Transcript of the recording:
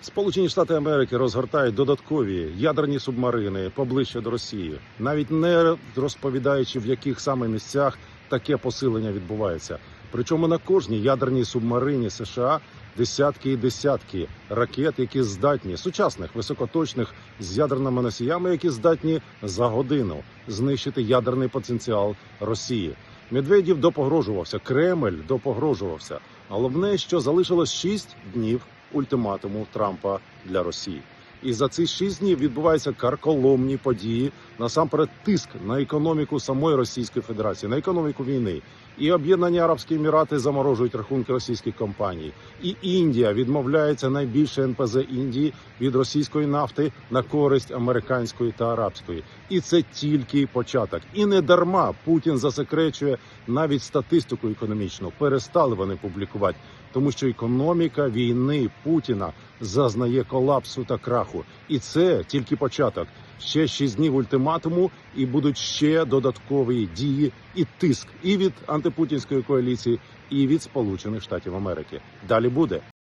Сполучені Штати Америки розгортають додаткові ядерні субмарини поближче до Росії, навіть не розповідаючи в яких саме місцях таке посилення відбувається. Причому на кожній ядерній субмарині США десятки і десятки ракет, які здатні сучасних високоточних з ядерними носіями, які здатні за годину знищити ядерний потенціал Росії. Медведєв допогрожувався, Кремль допогрожувався. Головне, що залишилось 6 днів ультиматуму Трампа для Росії. І за ці шість днів відбуваються карколомні події. Насамперед, тиск на економіку самої Російської Федерації, на економіку війни. І Об'єднані Арабські Емірати заморожують рахунки російських компаній. І Індія відмовляється найбільше НПЗ Індії від російської нафти на користь американської та арабської. І це тільки початок. І не дарма Путін засекречує навіть статистику економічну. Перестали вони публікувати, тому що економіка війни Путіна зазнає колапсу та краху. І це тільки початок. Ще шість днів ультиматуму, і будуть ще додаткові дії і тиск і від антипутінської коаліції, і від Сполучених Штатів Америки. Далі буде.